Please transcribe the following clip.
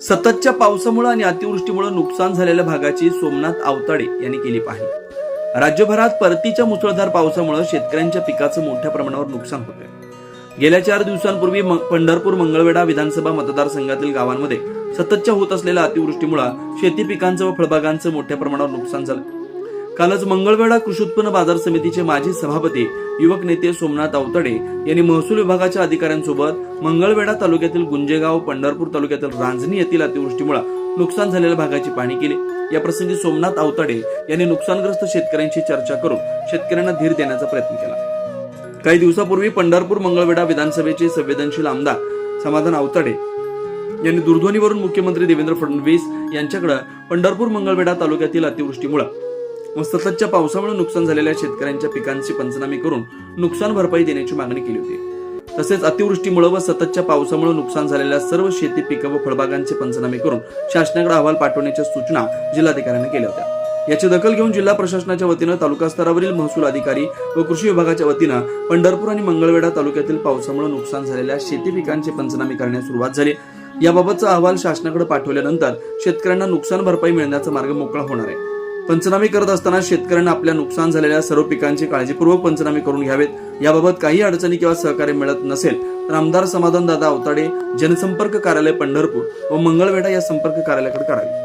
सततच्या पावसामुळे आणि अतिवृष्टीमुळे नुकसान झालेल्या भागाची सोमनाथ आवताडे यांनी केली पाहणी. राज्यभरात परतीच्या मुसळधार पावसामुळे शेतकऱ्यांच्या पिकाचं मोठ्या प्रमाणावर नुकसान होत आहे गेल्या चार दिवसांपूर्वी पंढरपूर मंगळवेढा विधानसभा मतदारसंघातील गावांमध्ये सततच्या होत असलेल्या अतिवृष्टीमुळे शेती पिकांचं व फळबागांचं मोठ्या प्रमाणावर नुकसान झालं. कालच मंगळवेढा कृषी उत्पन्न बाजार समितीचे माजी सभापती युवक नेते सोमनाथ अवतडे यांनी महसूल विभागाच्या अधिकाऱ्यांसोबत मंगळवेढा तालुक्यातील गुंजेगाव पंढरपूर तालुक्यातील रांजणी येथील अतिवृष्टीमुळे नुकसान झालेल्या भागाची पाहणी केली. या प्रसंगी सोमनाथ आवताडे यांनी नुकसानग्रस्त शेतकऱ्यांशी चर्चा करून शेतकऱ्यांना धीर देण्याचा प्रयत्न केला. काही दिवसापूर्वी पंढरपूर मंगळवेढा विधानसभेचे संवेदनशील आमदार समाधान आवताडे यांनी दूरध्वनीवरून मुख्यमंत्री देवेंद्र फडणवीस यांच्याकडे पंढरपूर मंगळवेढा तालुक्यातील अतिवृष्टीमुळे व सततच्या पावसामुळे नुकसान झालेल्या शेतकऱ्यांच्या पिकांची पंचनामे करून नुकसान भरपाई देण्याची मागणी केली होती. तसेच अतिवृष्टीमुळे व सततच्या पावसामुळे नुकसान झालेल्या सर्व शेती पिकं व फळबागांचे पंचनामे करून शासनाकडे अहवाल पाठवण्याच्या सूचना जिल्हाधिकाऱ्यांना केल्या होत्या. याची दखल घेऊन जिल्हा प्रशासनाच्या वतीनं तालुका स्तरावरील महसूल अधिकारी व कृषी विभागाच्या वतीनं पंढरपूर आणि मंगळवेढा तालुक्यातील पावसामुळे नुकसान झालेल्या शेती पिकांचे पंचनामे करण्यास सुरुवात झाली. याबाबतचा अहवाल शासनाकडे पाठवल्यानंतर शेतकऱ्यांना नुकसान भरपाई मिळण्याचा मार्ग मोकळा होणार आहे. पंचनामे करत असताना शेतकऱ्यांना आपल्या नुकसान झालेल्या सर्व पिकांची काळजीपूर्वक पंचनामे करून घ्यावेत. याबाबत काही अडचणी किंवा सहकार्य मिळत नसेल तर आमदार समाधान दादा अवताडे जनसंपर्क कार्यालय पंढरपूर व मंगळवेढा या संपर्क कार्यालयाकडे करावे